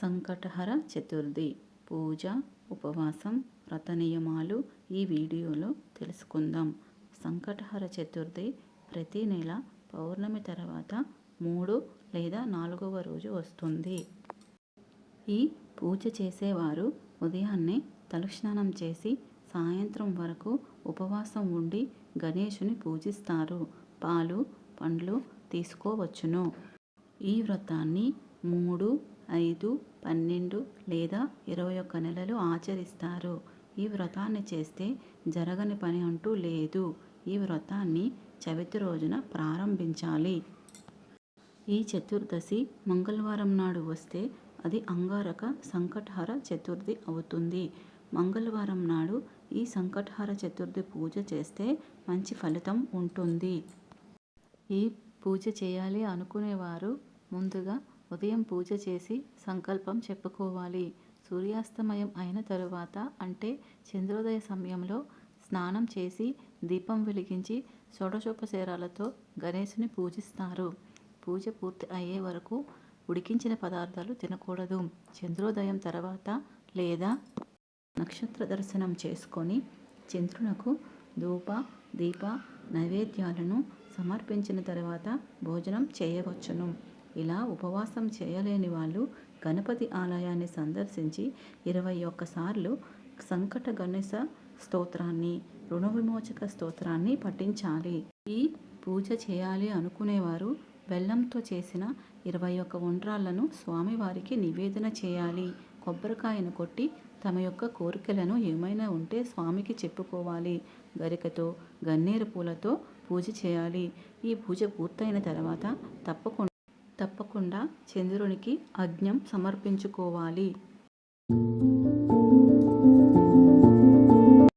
సంకటహర చతుర్థి పూజ ఉపవాసం వ్రత నియమాలు ఈ వీడియోలో తెలుసుకుందాం. సంకటహర చతుర్థి ప్రతి నెల పౌర్ణమి తర్వాత మూడు లేదా నాలుగవ రోజు వస్తుంది. ఈ పూజ చేసేవారు ఉదయాన్నే తలస్నానం చేసి సాయంత్రం వరకు ఉపవాసం ఉండి గణేషుని పూజిస్తారు. పాలు పండ్లు తీసుకోవచ్చును. ఈ వ్రతాన్ని మూడు ఐదు పన్నెండు లేదా ఇరవై ఒక్క నెలలు ఆచరిస్తారు. ఈ వ్రతాన్ని చేస్తే జరగని పని అంటూ లేదు. ఈ వ్రతాన్ని చవితి రోజున ప్రారంభించాలి. ఈ చతుర్దశి మంగళవారం నాడు వస్తే అది అంగారక సంకటహర చతుర్థి అవుతుంది. మంగళవారం నాడు ఈ సంకటహర చతుర్థి పూజ చేస్తే మంచి ఫలితం ఉంటుంది. ఈ పూజ చేయాలి అనుకునేవారు ముందుగా ఉదయం పూజ చేసి సంకల్పం చెప్పుకోవాలి. సూర్యాస్తమయం అయిన తరువాత అంటే చంద్రోదయ సమయంలో స్నానం చేసి దీపం వెలిగించి షోడశోపచారాలతో గణేశుని పూజిస్తారు. పూజ పూర్తి అయ్యే వరకు ఉడికించిన పదార్థాలు తినకూడదు. చంద్రోదయం తర్వాత లేదా నక్షత్ర దర్శనం చేసుకొని చంద్రునకు ధూప దీప నైవేద్యాలను సమర్పించిన తర్వాత భోజనం చేయవచ్చును. ఇలా ఉపవాసం చేయలేని వాళ్ళు గణపతి ఆలయాన్ని సందర్శించి ఇరవై ఒక్కసార్లు సంకట గణేశ స్తోత్రాన్ని రుణ విమోచక స్తోత్రాన్ని పఠించాలి. ఈ పూజ చేయాలి అనుకునేవారు బెల్లంతో చేసిన ఇరవై ఒక్క ఉండ్రాళ్ళను స్వామివారికి నివేదన చేయాలి. కొబ్బరికాయను కొట్టి తమ యొక్క కోరికలను ఏమైనా ఉంటే స్వామికి చెప్పుకోవాలి. గరికతో గన్నేరు పూలతో పూజ చేయాలి. ఈ పూజ పూర్తయిన తర్వాత తప్పకుండా తప్పకుండా చంద్రునికి అజ్ఞం సమర్పించుకోవాలి.